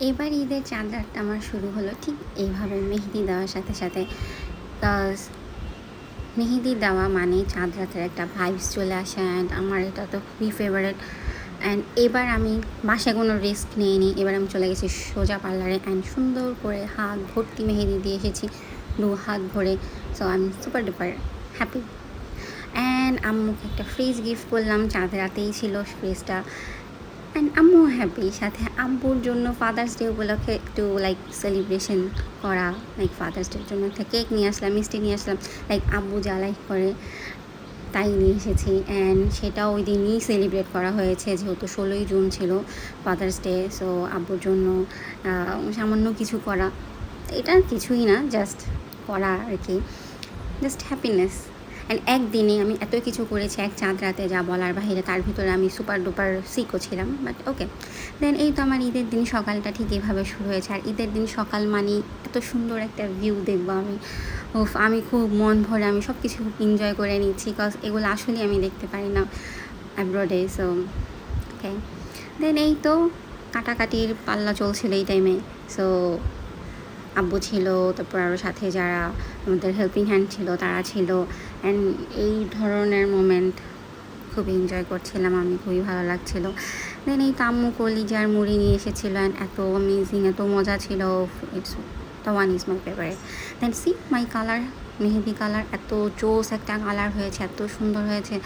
এবার ঈদের চাঁদ রাতটা আমার শুরু হলো ঠিক এইভাবে মেহেদি দেওয়ার সাথে সাথে। মেহেদি দেওয়া মানে চাঁদ রাতের একটা ভাইবস চলে আসে অ্যান্ড আমার এটা তো খুবই ফেভারেট অ্যান্ড এবার আমি বাসায় কোনো রিস্ক নিইনি এবার আমি চলে গেছি সোজা পার্লারে অ্যান্ড সুন্দর করে হাত ভর্তি মেহেদি দিয়ে এসেছি দু হাত ভরে। So I am super duper happy and আম্মুকে একটা ফ্রিজ গিফট করলাম, চাঁদ রাতেই ছিল ফ্রিজটা অ্যান্ড আম্মু হ্যাপি সাথে আব্বুর জন্য ফাদার্স ডে উপলক্ষে একটু লাইক সেলিব্রেশন করা লাইক ফাদার্স ডের জন্য একটা কেক নিয়ে আসলাম, মিষ্টি নিয়ে আসলাম লাইক আব্বু যা লাইক করে, তাই নিয়ে এসেছি। অ্যান্ড সেটা ওই দিনই সেলিব্রেট করা হয়েছে, যেহেতু ষোলোই জুন ছিল ফাদার্স ডে সো আব্বুর জন্য সামান্য কিছু করা। এটা কিছুই না জাস্ট করা আর কি। জাস্ট হ্যাপিনেস অ্যান্ড একদিনে আমি এত কিছু করেছি, এক চাঁদ রাতে যা বলার বাহিরে, তার ভিতরে আমি সুপার ডুপার সিকও ছিলাম বাট ওকে দেন এই তো আমার ঈদের দিন সকালটা ঠিক এভাবে শুরু হয়েছে। আর ঈদের দিন সকাল মানে এত সুন্দর একটা ভিউ দেখব আমি। উফ, আমি খুব মন ভরে, আমি সব কিছু এনজয় করে নিচ্ছি বিকজ এগুলো আসলেই আমি দেখতে পারি না অ্যাব্রডে সো ওকে দেন এই তো কাটাকাটির পাল্লা চলছিল এই টাইমে সো আব্বু ছিল, তারপর আরও সাথে যারা আমাদের হেল্পিং হ্যান্ড ছিল, তারা ছিল। অ্যান্ড এই ধরনের মোমেন্ট খুবই এনজয় করছিলাম আমি, খুবই ভালো লাগছিল। দেন এই তাম্মু কলিজার মুড়ি নিয়ে এসেছিল অ্যান্ড এত অ্যামেজিং এত মজা ছিল। It's the one is my favourite then see my colour Mehedi colour এত জোস একটা কালার হয়েছে, এত সুন্দর হয়েছে।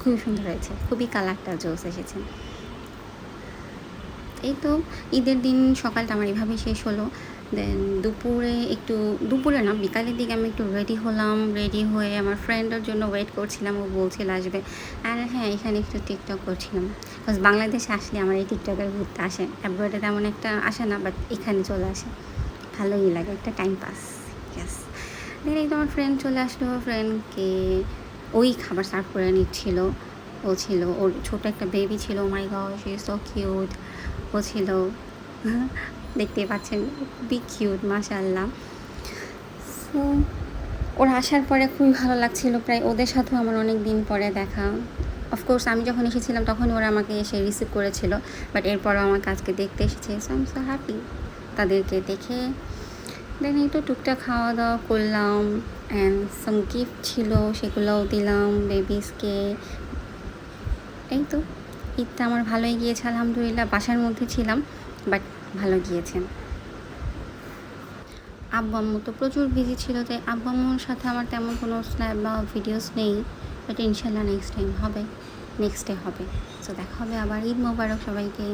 খুবই সুন্দর হয়েছে, খুবই কালারটা জোস এসেছে। এই তো ঈদের দিন সকালটা আমার এভাবেই শেষ হলো। দেন দুপুরে একটু, দুপুরে না, বিকালের দিকে আমি একটু রেডি হলাম রেডি হয়ে আমার ফ্রেন্ডের জন্য ওয়েট করছিলাম, ও বলছিল আসবে। আর হ্যাঁ এখানে একটু টিকটক করছিলাম। বিকজ বাংলাদেশে আসলে আমার এই টিকটকের ঘুরতে আসে। অ্যাব্রোডে তেমন একটা আসে না বাট এখানে চলে আসে। ভালোই লাগে, একটা টাইম পাস ইয়াস দেন এই তো আমার ফ্রেন্ড চলে আসলো ফ্রেন্ডকে ওই খাবার সার্ভ করে নিচ্ছিল। ও ছিল, ওর ছোট একটা বেবি ছিল my god see so cute ও ছিল। দেখতে পাচ্ছেন খুবই কিউট মাশাল্লাহ সো ওরা আসার পরে খুবই ভালো লাগছিল, প্রায় ওদের সাথেও আমার অনেক দিন পরে দেখা। অফকোর্স আমি যখন এসেছিলাম তখন ওরা আমাকে এসে রিসিভ করেছিল বাট এরপরও আমার কাজকে দেখতে এসেছে। সো আম সো হ্যাপি তাদেরকে দেখে দেন তো টুকটাক খাওয়া দাওয়া করলাম অ্যান্ড সাম গিফট ছিল, সেগুলোও দিলাম বেবিসকে এই তো, ঈদটা আমার ভালোই গিয়েছে, আলহামদুলিল্লাহ, বাসার মধ্যে ছিলাম বাট ভালো গিয়েছে। আব্বু আম্মু তো প্রচুর বিজি ছিল, তাই আব্বু আম্মুর সাথে আমার তেমন কোনো স্ন্যাপ বা ভিডিওস নেই বাট ইনশাল্লাহ নেক্সট টাইম হবে নেক্সট ডে হবে। তো দেখা হবে আবার, ঈদ মোবারক সবাইকে।